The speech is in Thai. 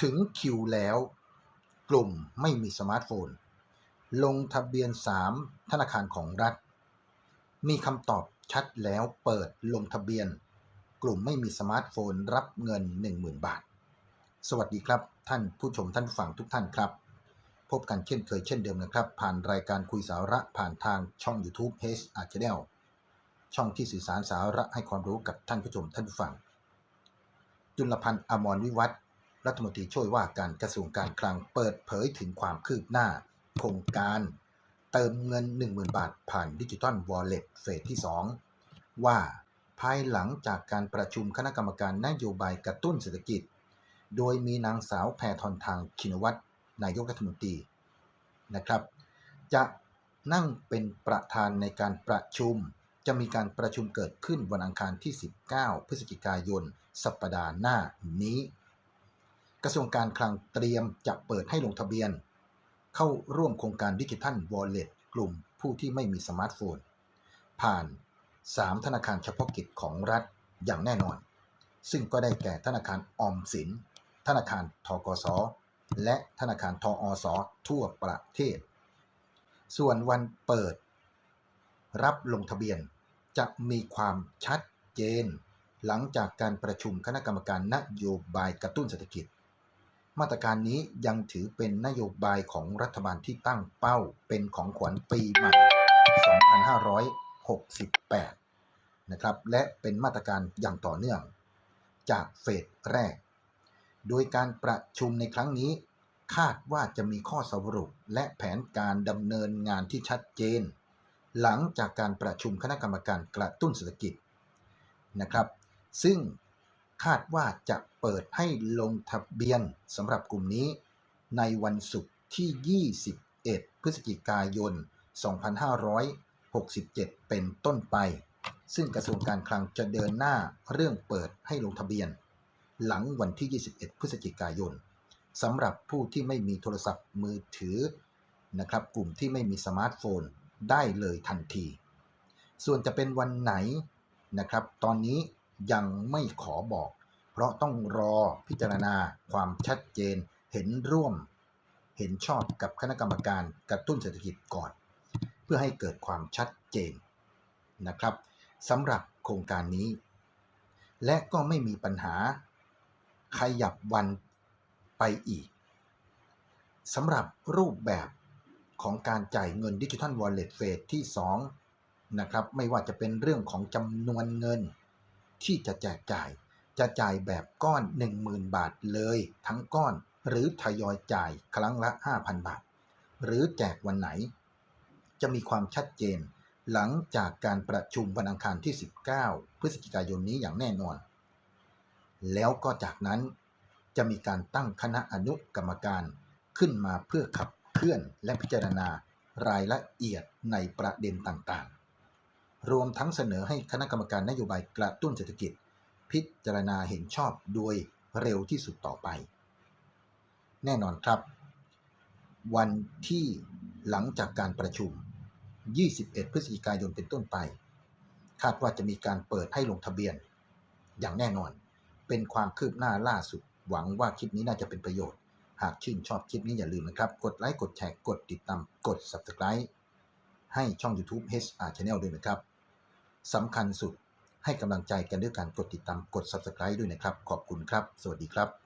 ถึงคิวแล้ว กลุ่มไม่มีสมาร์ทโฟน ลงทะเบียน 3 ธนาคารของรัฐ มีคำตอบชัดแล้วเปิดลงทะเบียน กลุ่มไม่มีสมาร์ทโฟนรับเงิน 10,000 บาท สวัสดีครับ ท่านผู้ชมท่านผู้ฟังทุกท่านครับ พบกันเช่นเคยเช่นเดิมนะครับ ผ่านรายการคุยสาระผ่านทางช่อง YouTube h a r Channel ช่องที่สื่อสารสาระให้ความรู้กับท่านผู้ชมท่านผู้ฟัง จุลพันธ์อมรวิวัฒน์ รัฐมนตรีช่วยว่าการกระทรวงการคลังเปิดเผยถึงความคืบหน้า โครงการเติมเงิน 10,000 บาทผ่านดิจิตอลวอลเล็ตเฟสที่ 2 ว่าภายหลังจากการประชุมคณะกรรมการนโยบายกระตุ้นเศรษฐกิจ โดยมีนางสาวแพทองทางชินวัตรนายกรัฐมนตรีนะครับ จะนั่งเป็นประธานในการประชุม จะมีการประชุมเกิดขึ้นวันอังคารที่ 19 พฤศจิกายน สัปดาห์หน้านี้ กระทรวงการคลังเตรียมจะเปิดให้ลงทะเบียน เข้าร่วมโครงการดิจิทัลวอลเล็ตกลุ่มผู้ที่ไม่มีสมาร์ทโฟน ผ่าน 3 ธนาคารเฉพาะกิจของรัฐอย่างแน่นอน ซึ่งก็ได้แก่ธนาคารออมสิน ธนาคารทกส และธนาคารทออสทั่วประเทศ ส่วนวันเปิด รับลงทะเบียนจะมีความชัดเจน หลังจากการประชุมคณะกรรมการนโยบายกระตุ้นเศรษฐกิจ มาตรการนี้ยังถือเป็นนโยบายของรัฐบาลที่ตั้งเป้าเป็นของขวัญปีใหม่ 2568 นะครับ และเป็นมาตรการอย่างต่อเนื่อง จากเฟสแรก โดยการประชุมในครั้งนี้ คาดว่าจะมีข้อสรุปและแผนการดำเนินงานที่ชัดเจน หลังจากการประชุมคณะกรรมการกระตุ้นเศรษฐกิจนะครับ ซึ่ง คาดว่าจะเปิดให้ลงทะเบียนสำหรับกลุ่มนี้ในวันศุกร์ที่ 21 พฤศจิกายน 2567 เป็นต้นไป ซึ่งกระทรวงการคลังจะเดินหน้าเรื่องเปิดให้ลงทะเบียน หลังวันที่ 21 พฤศจิกายนสำหรับผู้ที่ไม่มีโทรศัพท์มือถือนะครับกลุ่มที่ไม่มีสมาร์ทโฟนได้เลยทันที ส่วนจะเป็นวันไหนนะครับ ตอนนี้ ยังไม่ขอบอก เพราะต้องรอพิจารณาความชัดเจนเห็นร่วม เห็นชอบกับคณะกรรมการกระตุ้นเศรษฐกิจก่อน เพื่อให้เกิดความชัดเจนนะครับสำหรับโครงการนี้ และก็ไม่มีปัญหาขยับวันไปอีกสำหรับรูปแบบของการจ่ายเงินดิจิทัลวอลเล็ตเฟสที่ 2 นะครับ ไม่ว่าจะเป็นเรื่องของจำนวนเงิน ที่จะแจกจ่าย จะจ่ายแบบก้อน 10,000 บาทเลยทั้งก้อน หรือทยอยจ่ายครั้งละ 5,000 บาท หรือแจกวันไหน จะมีความชัดเจน หลังจากการประชุมวันอังคารที่ 19 พฤศจิกายนนี้อย่างแน่นอน แล้วก็จากนั้นจะมีการตั้งคณะอนุกรรมการขึ้นมาเพื่อขับเคลื่อนและพิจารณารายละเอียดในประเด็นต่างๆ รวมทั้งเสนอให้คณะกรรมการนโยบายกระตุ้นเศรษฐกิจ พิจารณาเห็นชอบโดยเร็วที่สุดต่อไป แน่นอนครับ วันที่หลังจากการประชุม 21 พฤศจิกายนเป็นต้นไป คาดว่าจะมีการเปิดให้ลงทะเบียน อย่างแน่นอนเป็นความคืบหน้าล่าสุด หวังว่าคลิปนี้น่าจะเป็นประโยชน์ หากชื่นชอบคลิปนี้อย่าลืมนะครับ กดไลค์ กดแชร์ กดติดตาม กด Subscribe ให้ช่อง YouTube HR Channel ด้วยนะครับ สำคัญสุดให้กำลังใจกันด้วยการกดติดตามกด Subscribe ด้วยนะครับ ขอบคุณครับ สวัสดีครับ